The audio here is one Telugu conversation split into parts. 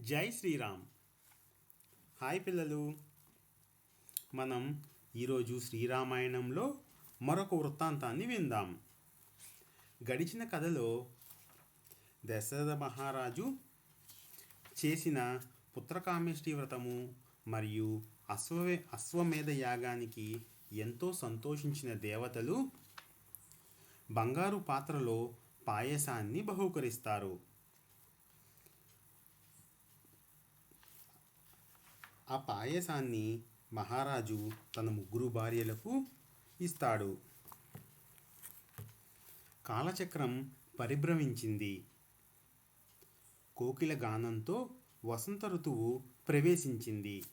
జై శ్రీరామ్. హాయ్ పిల్లలు. మనం ఈరోజు శ్రీరామాయణంలో మరొక వృత్తాంతాన్ని విందాం. గడిచిన కథలో దశరథ మహారాజు చేసిన పుత్రకామేష్టి వ్రతము మరియు అశ్వమే అశ్వమేధ యాగానికి ఎంతో సంతోషించిన దేవతలు బంగారు పాత్రలో పాయసాన్ని బహూకరిస్తారు. ఆ పాయసాన్ని మహారాజు తన ముగ్గురు భార్యలకు ఇస్తాడు. కాలచక్రం పరిభ్రమించింది. కోకిల గానంతో వసంత ఋతువు ప్రవేశించింది.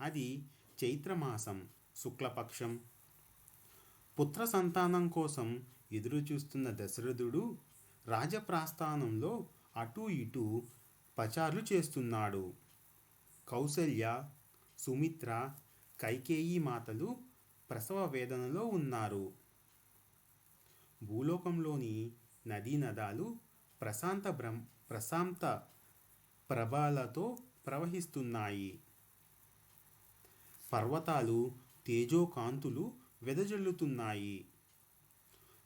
అది చైత్రమాసం శుక్లపక్షం. పుత్ర సంతానం కోసం ఎదురుచూస్తున్న దశరథుడు రాజప్రాస్థానంలో అటూ ఇటూ పచార్లు చేస్తున్నాడు. కౌసల్య సుమిత్ర కైకేయి మాతలు ప్రసవ వేదనలో ఉన్నారు. భూలోకంలోని నదీ నదాలు ప్రశాంత బ్రహ్మ ప్రశాంత ప్రభాలతో ప్రవహిస్తున్నాయి. పర్వతాలు తేజోకాంతులు వెదజల్లుతున్నాయి.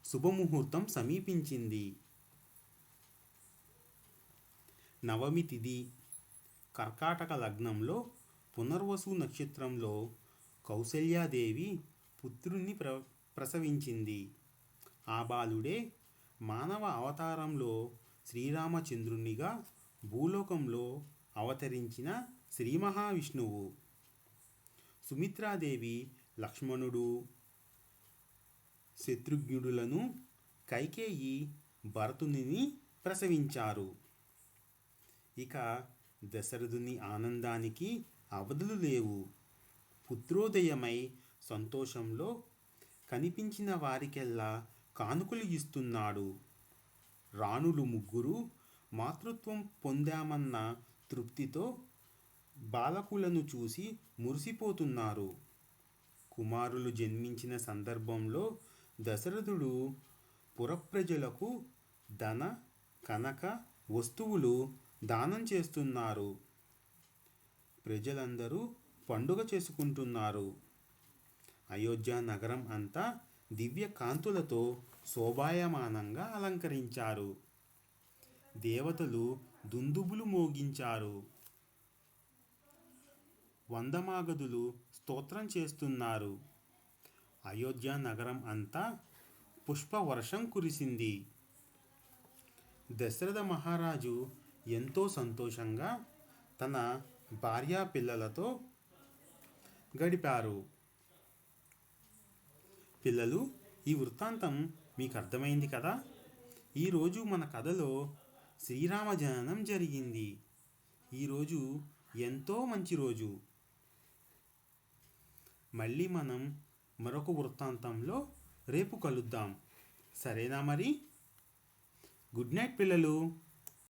శుభముహూర్తం సమీపించింది. నవమి తిథి కర్కాటక లగ్నంలో పునర్వసు నక్షత్రంలో కౌసల్యాదేవి పుత్రుణ్ణి ప్ర ప్రసవించింది. ఆ బాలుడే మానవ అవతారంలో శ్రీరామచంద్రునిగా భూలోకంలో అవతరించిన శ్రీ మహావిష్ణువు. సుమిత్రాదేవి లక్ష్మణుడు శత్రుఘ్నుడులను కైకేయి భరతుని ప్రసవించారు. ఇక దశరథుని ఆనందానికి అవధులు లేవు. పుత్రోదయమై సంతోషంలో కనిపించిన వారికెల్లా కానుకలు ఇస్తున్నాడు. రాణులు ముగ్గురు మాతృత్వం పొందామన్న తృప్తితో బాలకులను చూసి మురిసిపోతున్నారు. కుమారులు జన్మించిన సందర్భంలో దశరథుడు పురప్రజలకు ధన కనక వస్తువులు దానం చేస్తున్నారు. ప్రజలందరూ పండుగ చేసుకుంటున్నారు. అయోధ్య నగరం అంతా దివ్య కాంతులతో శోభాయమానంగా అలంకరించారు. దేవతలు దుందుబులు మోగించారు. వందమాగదులు స్తోత్రం చేస్తున్నారు. అయోధ్య నగరం అంతా పుష్పవర్షం కురిసింది. దశరథ మహారాజు ఎంతో సంతోషంగా తన భార్యా పిల్లలతో గడిపారు. పిల్లలు ఈ వృత్తాంతం మీకు అర్థమైంది కదా? ఈరోజు మన కథలో శ్రీరామ జననం జరిగింది. ఈరోజు ఎంతో మంచి రోజు. మళ్ళీ మనం మరొక వృత్తాంతంలో రేపు కలుద్దాం. సరేనా మరి? గుడ్ నైట్ పిల్లలు.